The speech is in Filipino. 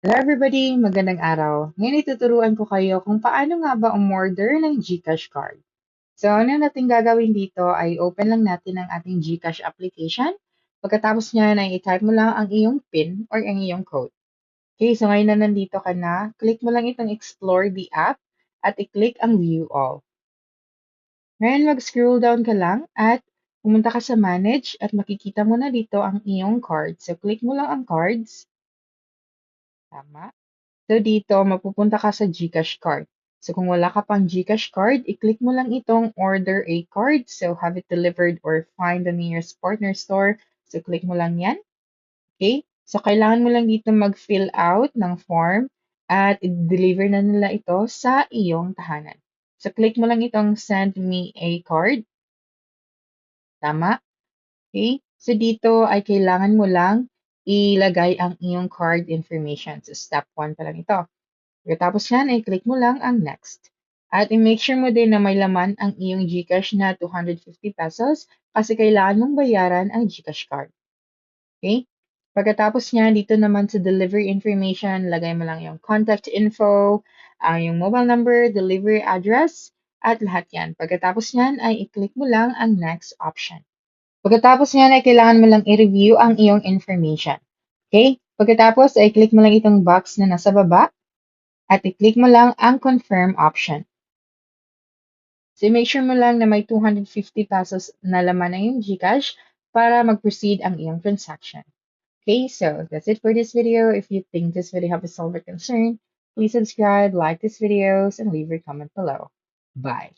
Hello everybody! Magandang araw. Ngayon ituturuan ko kayo kung paano nga ba umorder ng GCash card. So, ano natin gagawin dito ay open lang natin ang ating GCash application. Pagkatapos niyan ay i-type mo lang ang iyong PIN or ang iyong code. Okay, so ngayon na nandito ka na, click mo lang itong explore the app at i-click ang view all. Ngayon mag-scroll down ka lang at pumunta ka sa manage at makikita mo na dito ang iyong card. So, click mo lang ang cards. Tama. So dito, mapupunta ka sa GCash card. So kung wala ka pang GCash card, i-click mo lang itong order a card. So have it delivered or find the nearest partner store. So click mo lang yan. Okay? So kailangan mo lang dito mag-fill out ng form at i-deliver na nila ito sa iyong tahanan. So click mo lang itong send me a card. Tama? Okay? So dito ay kailangan mo lang ilagay ang iyong card information. So, step 1 pa lang ito. Pagkatapos yan, ay click mo lang ang next. At i-make sure mo din na may laman ang iyong GCash na 250 pesos kasi kailangan mong bayaran ang GCash card. Okay? Pagkatapos niyan, dito naman sa delivery information, lagay mo lang yung contact info, uh, yung mobile number, delivery address, at lahat yan. Pagkatapos niyan, ay i-click mo lang ang next option. Pagkatapos niyan ay kailangan mo lang i-review ang iyong information. Okay? Pagkatapos ay click mo lang itong box na nasa baba at i-click mo lang ang confirm option. So make sure mo lang na may 250 pesos na laman yung GCash para mag-proceed ang iyong transaction. Okay, so that's it for this video. If you think this video helped solve your concern, please subscribe, like this videos, and leave your comment below. Bye.